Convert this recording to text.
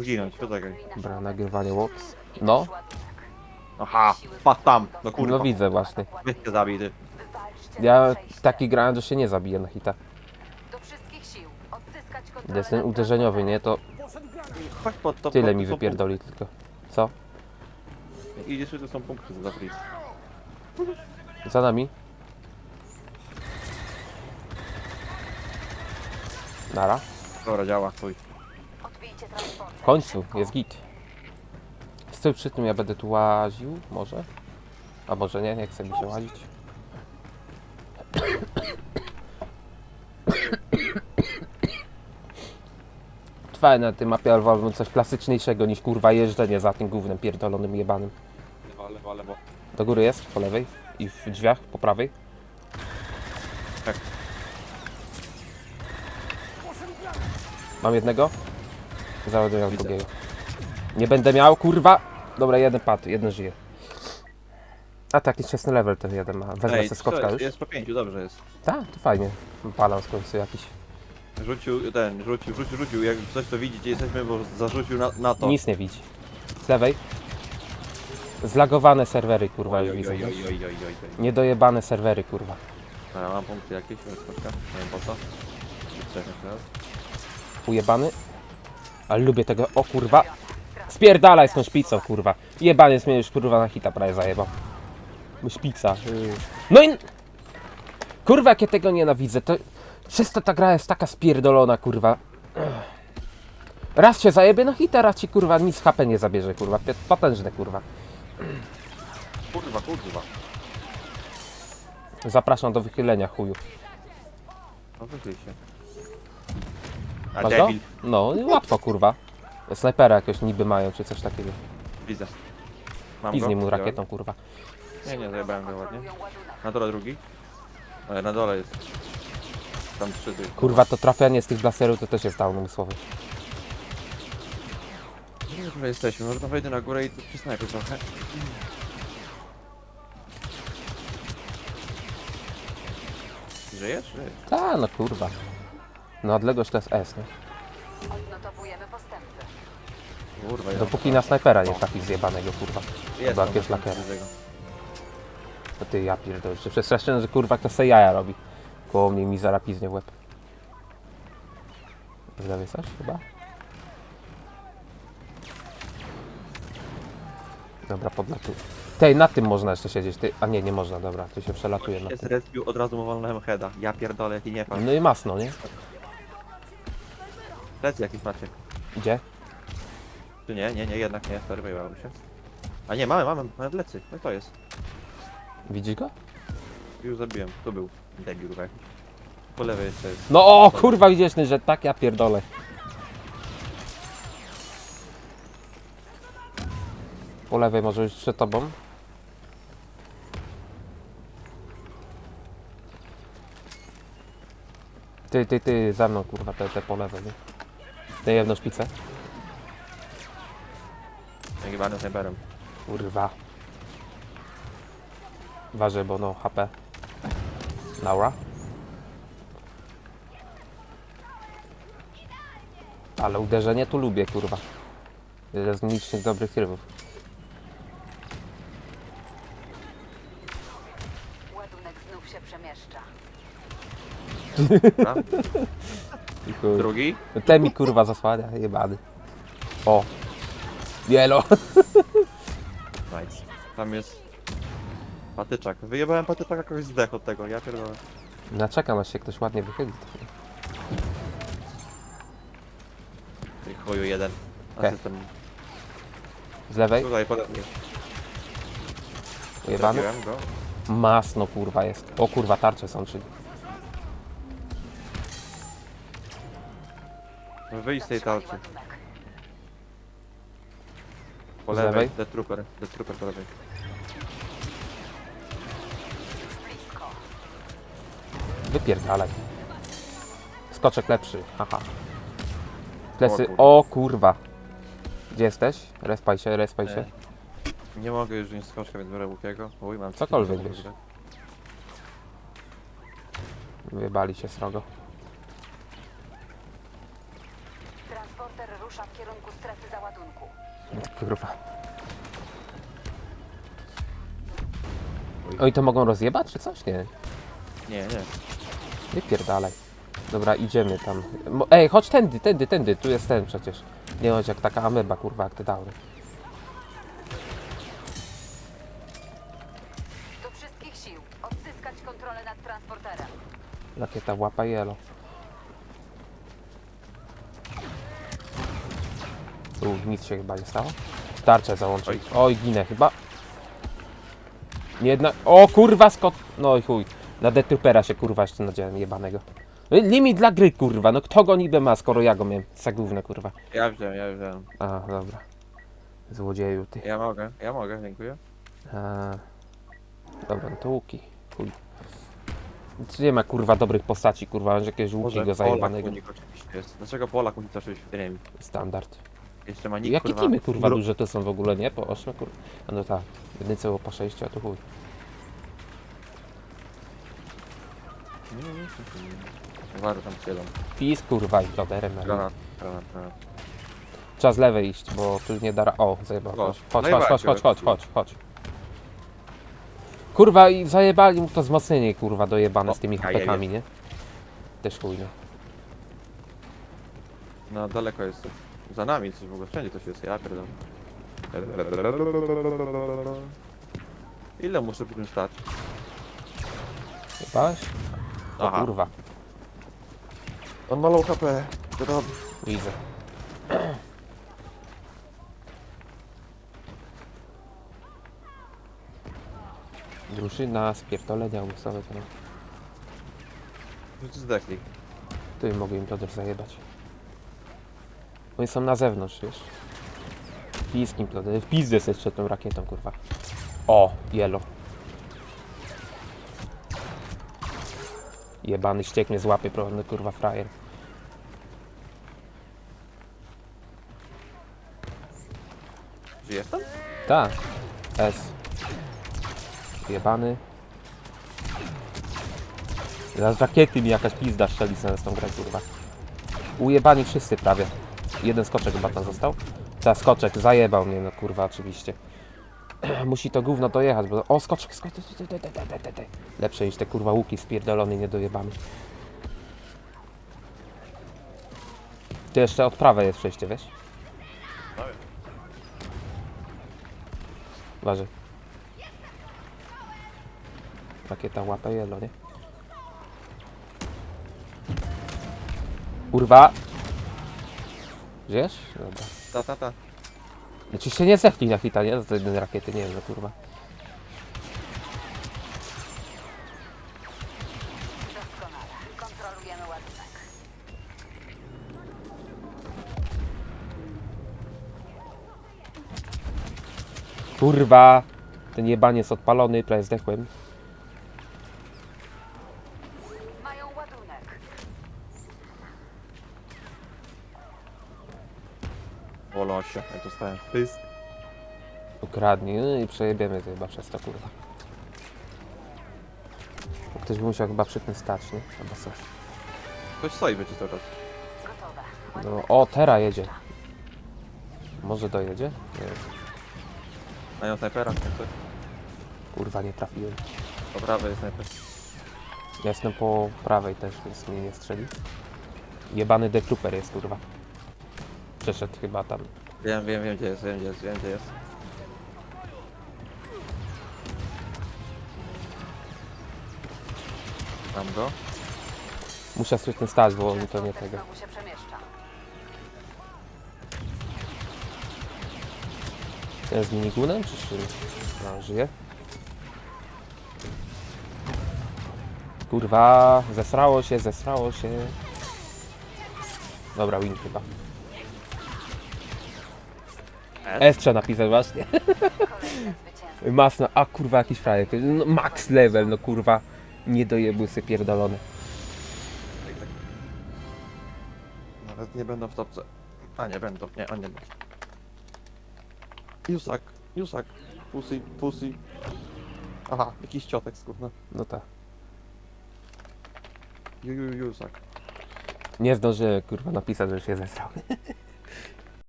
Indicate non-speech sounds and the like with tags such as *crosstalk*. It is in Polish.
zginąć, poczekaj. Dobra, nagrywanie Wops. No, Aha, patrz tam, no kurwa. no widzę właśnie. Weź się zabij, ty. Ja taki grałem, że się nie zabiję na hita. Do wszystkich sił. Odzyskać kontrolę Jest ten nad uderzeniowy, nie? To Chodź pod to. tyle pod- mi to są wypierdoli tylko. Co? punkty. Idziesz, to są punkty za freeze. Za nami? Nara. Dobra, działa, chuj. W końcu, jest git. Stój przy tym, ja będę tu łaził, może? A może nie, nie chce mi się łazić. Fajne na tym mapie Alvalon coś klasyczniejszego niż kurwa jeżdżenie za tym gównem pierdolonym jebanym. Lewo, lewo, lewo. Do góry jest, po lewej i w drzwiach po prawej. Tak. Mam jednego. Załaduję Widzę. drugiego. Nie będę miał, kurwa! Dobra, jeden padł, jeden żyje. A tak, nieczesny level ten jeden ma. Wezmę Ej, sobie skoczka jest? już. Jest po pięciu, dobrze jest. Tak, to fajnie. Balans w końcu jakiś. Rzucił ten, rzucił, rzucił, rzucił. Jak coś to widzicie, jesteśmy, bo zarzucił na, na to. Nic nie widzi. Z lewej. Zlagowane serwery, kurwa, Oj, już oj, widzę. oj, oj, oj, oj, oj, oj. Niedojebane serwery, kurwa. Dobra, mam punkty jakieś, skoczka. Nie wiem po co. Trzech jeszcze raz. Ujebany. Ale lubię tego, o kurwa. Spierdalaj z tą szpicą, kurwa. Jebaniec mnie już, kurwa, na hita prawie zajebał. Szpica. No i... Kurwa, jak ja tego nienawidzę, to... Przez to ta gra jest taka spierdolona, kurwa. Raz się zajebie na hita, raz ci, kurwa, nic HP nie zabierze, kurwa. Potężne, kurwa. Kurwa, kurwa. Zapraszam do wychylenia, chuju. No wychyl się. A Masz go? debil. No, i łatwo, kurwa. Snajpera jakiegoś niby mają, czy coś takiego. Widzę. Mam Piznij mu rakietą, kurwa. Nie, nie, zajebałem go ładnie. Na dole drugi. Ale na dole jest. Tam trzy ty. Kurwa, to trafianie z tych blasterów to też jest down umysłowy. Nie wiem, jesteśmy. Może to wejdę na górę i tu przysnajpię trochę. Żyjesz? Żyjesz. Ta, no kurwa. No odległość to jest S, nie? Odnotowujemy postępy. Kurwa, ja. Dopóki na snajpera nie trafi zjebanego, kurwa. Jest Chyba tam jakiegoś tego. To ty, ja pierdolę. Jeszcze przestraszyłem, że kurwa kto se jaja robi. Koło mnie mi zarapiznie w łeb. Z lewej coś chyba? Dobra, podlatuj. Tej, na tym można jeszcze siedzieć. Ty, a nie, nie można, dobra, tu się przelatuje na Jest tym. rescue, od razu mu walnąłem heada. Ja pierdolę, jaki nie pan. No i masno, nie? Plecy jakiś macie. Gdzie? Czy nie? Nie, nie, jednak nie. Sorry, wyjebałem się. A nie, mamy, mamy, mamy plecy. No to jest. Widzisz go? Już zabiłem. Tu był. Debil jakiś. Po lewej jeszcze jest. No o, kurwa, widzisz, że tak ja pierdolę. Po lewej może już przed tobą. Ty, ty, ty, za mną kurwa, te, te po lewej, nie? Tę jedną szpicę. Nagiwanym snajperem. Kurwa. Waży, bo no HP. Laura. Ale uderzenie tu lubię, kurwa. Jeden z nielicznych dobrych trybów. Ładunek znów się przemieszcza. *laughs* I chuj. Drugi. Te mi kurwa zasłania, jebany. O. Wielo. *laughs* Nice. Tam jest patyczak. Wyjebałem patyczak jakoś zdech od tego, ja pierdolę. Naczekam aż się ktoś ładnie wychyli. Tej chuju jeden. Okej. Asystent. Z lewej, Tutaj pode mnie. ujebany. Trafiłem go. Masno kurwa jest. O kurwa, tarcze są, czyli. Wyjść z tej tarczy. Po Z lewej. lewej? The trooper. The trooper po lewej. Wypierdalaj. Skoczek lepszy, haha. Plecy, kurwa. o kurwa. Gdzie jesteś? Respaj się, respaj się. Nie, nie mogę już wziąć skoczka, więc biorę łukiego. Uj, mam Cokolwiek wiesz. Wybali się srogo. Kurwa. Oni to mogą rozjebać, czy coś? Nie. Nie, nie. Nie pierdalaj. Dobra, idziemy tam. Mo- Ej, chodź tędy, tędy, tędy. Tu jest ten przecież. Nie chodź jak taka ameba, kurwa, jak te dałry. Do wszystkich sił. Odzyskać kontrolę nad transporterem. Rakieta łapa jelo. Tu nic się chyba nie stało. Tarczę załączyć. Oj. Ginę chyba. Nie Jedna... O kurwa skot... No i chuj. Na detrupera się kurwa jeszcze nadziałem jebanego. No Limit dla gry kurwa. No kto go niby ma, skoro ja go miałem. Za gówno kurwa. Ja wziąłem, ja wziąłem. A, dobra. Złodzieju ty. Ja mogę, ja mogę, dziękuję. A, dobra, no to łuki. Chuj. Czy Nie ma kurwa dobrych postaci, kurwa, że jakiegoś łuki go Polak zajebanego. unik oczywiście jest. Dlaczego Polak unik zawsze w remi? Standard. Jeszcze ma nick, Jakie kurwa, teamy kurwa duże to są w ogóle, nie? Po 8 kurwa. A no tak, jedynce było po 6, a to chuj. Wary tam siedzą. Pis kurwa i loderem na Granat, granat, granat. Trzeba z lewej iść, bo tu nie da ra... O, zajebał. Chodź. Chodź, chodź, Zajebałem chodź, chodź, chodź, kurwa. chodź, chodź. Kurwa i zajebali mu to wzmocnienie kurwa dojebane O, z tymi ja hapekami, nie? Też chuj, no. No daleko jest. To. Za nami coś w ogóle, wszędzie coś jest, ja pierdolę. Ile muszę przy tym stać? Jebałeś? O Aha. kurwa, On ma low HP. To dobrze. widzę. *clears throat* Drużyna spierdolenia umysłowego. no. Wszyscy zdechli. Tu mogę im to też zajebać. Oni są na zewnątrz, wiesz? Piskim plody. W pizdę sobie przed tą rakietą, kurwa. O, jelo. Jebany ściek mnie złapie, prawny kurwa frajer. Gdzie jestem? Tak. S. Jebany. Zaraz rakiety mi jakaś pizda strzeli z tą grę, kurwa. Ujebani wszyscy prawie. Jeden skoczek tam został. Ta skoczek zajebał mnie, no kurwa, oczywiście. *clears throat* Musi to gówno dojechać, bo... O, skoczek, skoczek. Lepsze niż te kurwa łuki spierdolone, niedojebane. Tu jeszcze od prawej jest przejście, wiesz? Uważaj. Rakieta łapę jelo, nie? Kurwa! Żyjesz? Dobra. Ta, ta, ta. Oczywiście nie zechnij na hita, nie? To jednej rakiety, nie wiem, no kurwa. Doskonale. Kontrolujemy ładunek. Kurwa! Ten jebaniec odpalony, prawie zdechłem. O losie, ja dostałem pysk. Ukradnie, no i przejebiemy to chyba przez to, kurwa. Bo Ktoś by musiał chyba przy tym stać, nie? Albo coś. Ktoś stoi będzie cały czas. No, o, teraz jedzie. Może dojedzie? Nie wiem. Mają snajpera, jak coś. Kurwa, nie trafiłem. Po prawej jest snajper. Ja jestem po prawej też, więc mnie nie strzeli. Jebany dekluper jest, kurwa. Przeszedł chyba tam. Wiem, wiem, wiem gdzie jest, wiem gdzie jest, wiem gdzie jest. Mam go. Muszę sobie ten stać, bo mi to nie tego. znowu się przemieszcza. Ten z minigunem, czy z czym? No, żyje. Kurwa, zesrało się, zesrało się. Dobra, win chyba. S trzeba napisać właśnie. *laughs* Masno, a kurwa jakiś frajer. No, max level, no kurwa. Nie dojebły sobie pierdolone. Nawet nie będą w topce. A nie będą, nie, on nie będzie. Jusak, Jusak. Pussy, pussy. Aha, jakiś ciotek skórny. No tak. Ju, ju, Jusak. Nie zdążyłem kurwa napisać, że się zesrał. *laughs*